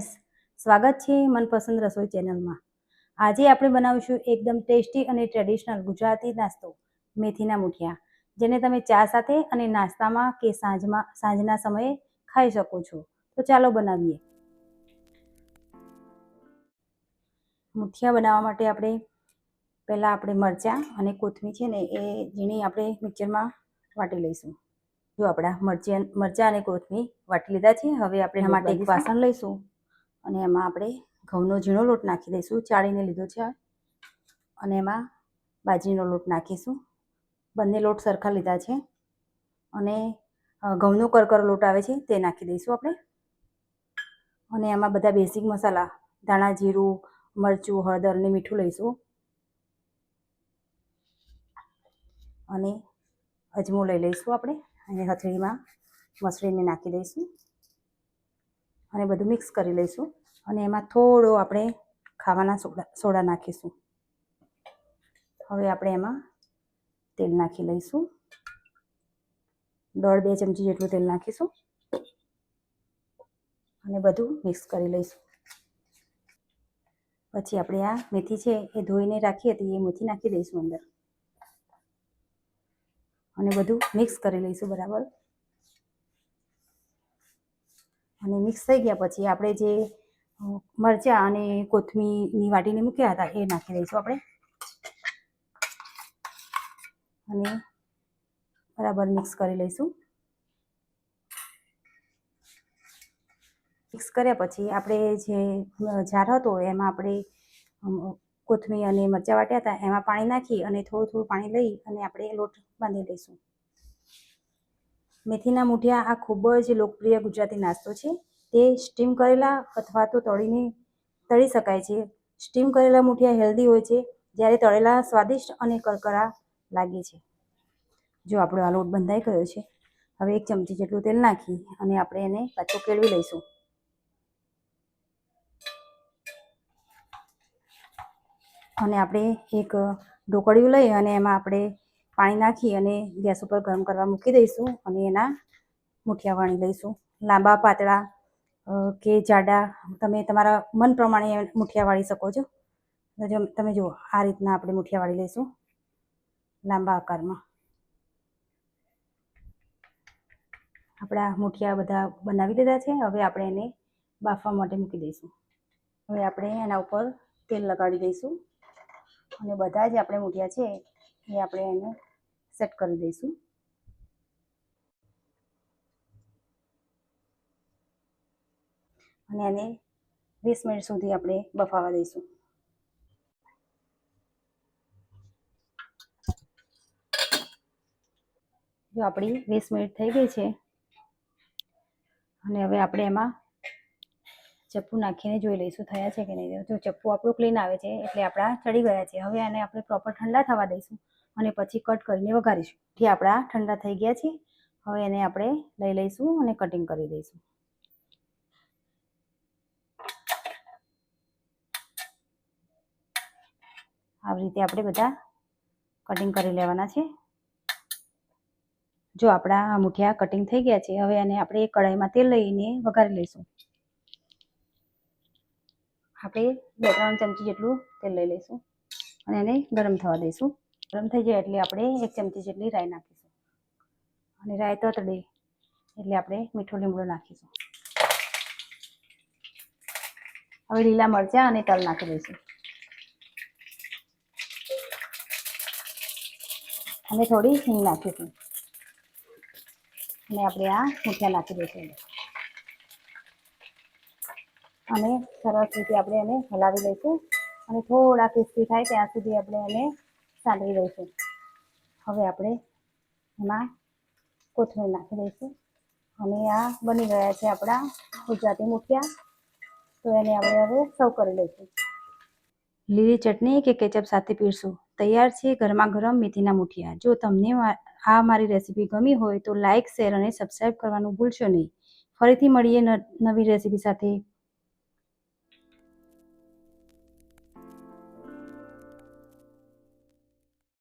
સ્વાગત છે મનપસંદ રસોઈ ચેનલમાં. આજે આપણે બનાવીશું એકદમ ટેસ્ટી અને ટ્રેડિશનલ ગુજરાતી નાસ્તો મેથીના મુઠિયા જેને તમે ચા સાથે અને નાસ્તામાં કે સાંજમાં સાંજના સમયે ખાઈ શકો છો. તો ચાલો બનાવીએ. મુઠિયા બનાવવા માટે આપણે પહેલાં આપણે મરચાં અને કોથમીર છે ને એ ઝીણી આપણે મિક્સરમાં વાટી લઈશું. જો આપણા મરચાં મરચાં અને કોથમીર વાટી લીધા છે હવે આપણે એના માટે એક વાસણ લઈશું. અને એમાં આપણે ઘઉંનો ઝીણો લોટ નાખી દઈશું, ચાળીને લીધો છે. અને એમાં બાજરીનો લોટ નાખીશું. બંને લોટ સરખા લીધા છે. અને ઘઉંનો કરકરો લોટ આવે છે તે નાખી દઈશું આપણે. અને એમાં બધા બેઝિક મસાલા, ધાણા, જીરું, મરચું, હળદર અને મીઠું લઈશું. અને અજમો લઈ લઈશું આપણે. અને હથેળીમાં મસળીને નાખી દઈશું. અને બધું મિક્સ કરી લઈશું. અને એમાં થોડો આપણે ખાવાના સોડા સોડા નાખીશું. હવે આપણે એમાં તેલ નાખી લઈશું. દોઢ બે ચમચી જેટલું તેલ નાખીશું. અને બધું મિક્સ કરી લઈશું. પછી આપણે આ મેથી છે એ ધોઈને રાખી હતી એ મેથી નાખી દઈશું અંદર. અને બધું મિક્સ કરી લઈશું બરાબર. અને મિક્સ થઈ ગયા પછી આપણે જે મરચાં અને કોથમીરની વાટીને મૂક્યા હતા, એ નાખી દઈશું આપણે. અને બરાબર મિક્સ કરી લઈશું. મિક્સ કર્યા પછી આપણે જે જાર હતો, એમાં આપણે કોથમીર અને મરચાં વાટ્યા હતા, એમાં પાણી નાખી અને થોડું થોડું પાણી લઈ અને આપણે લોટ બાંધી લઈશું. મેથીના મૂઠિયા આ ખૂબ જ લોકપ્રિય ગુજરાતી નાસ્તો છે. તે સ્ટીમ કરેલા અથવા તો તળીને તળી શકાય છે. સ્ટીમ કરેલા મૂઠિયા હેલ્ધી હોય છે, જ્યારે તળેલા સ્વાદિષ્ટ અને કરકરા લાગે છે. જો આપણો આ લોટ બંધાઈ ગયો છે, હવે એક ચમચી જેટલું તેલ નાખી અને આપણે એને પાછો કેળવી લઈશું. અને આપણે એક ઢોકળિયું લઈ અને એમાં આપણે પાણી નાખી અને ગેસ ઉપર ગરમ કરવા મૂકી દઈશું અને એના મુઠિયા વણી લઈશું. લાંબા પાતળા કે જાડા, તમે તમારા મન પ્રમાણે મુઠિયા વાળી શકો છો. તમે જુઓ, આ રીતના આપણે મુઠિયા વાળી લઈશું લાંબા આકારમાં. આપણા મુઠિયા બધા બનાવી દીધા છે. હવે આપણે એને બાફવા માટે મૂકી દઈશું. હવે આપણે એના ઉપર તેલ લગાડી દઈશું. અને બધા જે આપણે મૂઠિયા છે એ આપણે એને સેટ કરી દઈશું. અને એને વીસ મિનિટ સુધી આપણે બફાવા દઈશું. જો આપણી વીસ મિનિટ થઈ ગઈ છે. અને હવે આપણે એમાં ચપ્પુ નાખીને જોઈ લઈશું થયા છે કે નહીં. જો ચપ્પુ આપણું ક્લીન આવે છે એટલે આપણા ચડી ગયા છે. હવે આને આપણે પ્રોપર ઠંડા થવા દઈશું અને પછી કટ કરીને વઘારીશું. જે આપણા ઠંડા થઈ ગયા છે, હવે એને આપણે લઈ લઈશું અને કટિંગ કરી દઈશું. આવી રીતે આપણે બધા કટિંગ કરી લેવાના છે. જો આપણા મુઠિયા કટિંગ થઈ ગયા છે, હવે એને આપણે કઢાઈમાં તેલ લઈને વઘારી લઈશું. આપણે બે ત્રણ ચમચી જેટલું તેલ લઈ લઈશું અને એને ગરમ થવા દઈશું. ગરમ થઈ જાય એટલે આપણે એક ચમચી જેટલી રાઈ નાખીશું. અને રાઈ તતડે એટલે આપણે મીઠો લીમડો નાખીશું. હવે લીલા મરચાં અને તલ નાખી દઈશું. અને થોડી હિંગ નાખીશું. અને આપણે આ મૂઠિયા નાખી દઈશું. અને સરસ રીતે આપણે એને હલાવી લઈશું. અને થોડા ક્રિસ્પી થાય ત્યાં સુધી આપણે એને સાંતળી દઈશું હવે આપણે એમાં કોથમીર નાખી દઈશું. અને આ બની ગયા છે આપણા ગુજરાતી મૂઠિયા. તો એને આપણે હવે સર્વ કરી લઈશું. લીલી ચટણી કે કેચઅપ સાથે પીરશો તૈયાર છે ગરમા ગરમ મેથીના મુઠિયા. જો તમને આ મારી રેસીપી ગમી હોય તો લાઇક શેર અને સબસ્ક્રાઈબ કરવાનું ભૂલશો નહીં. ફરીથી મળીએ નવી રેસીપી સાથે.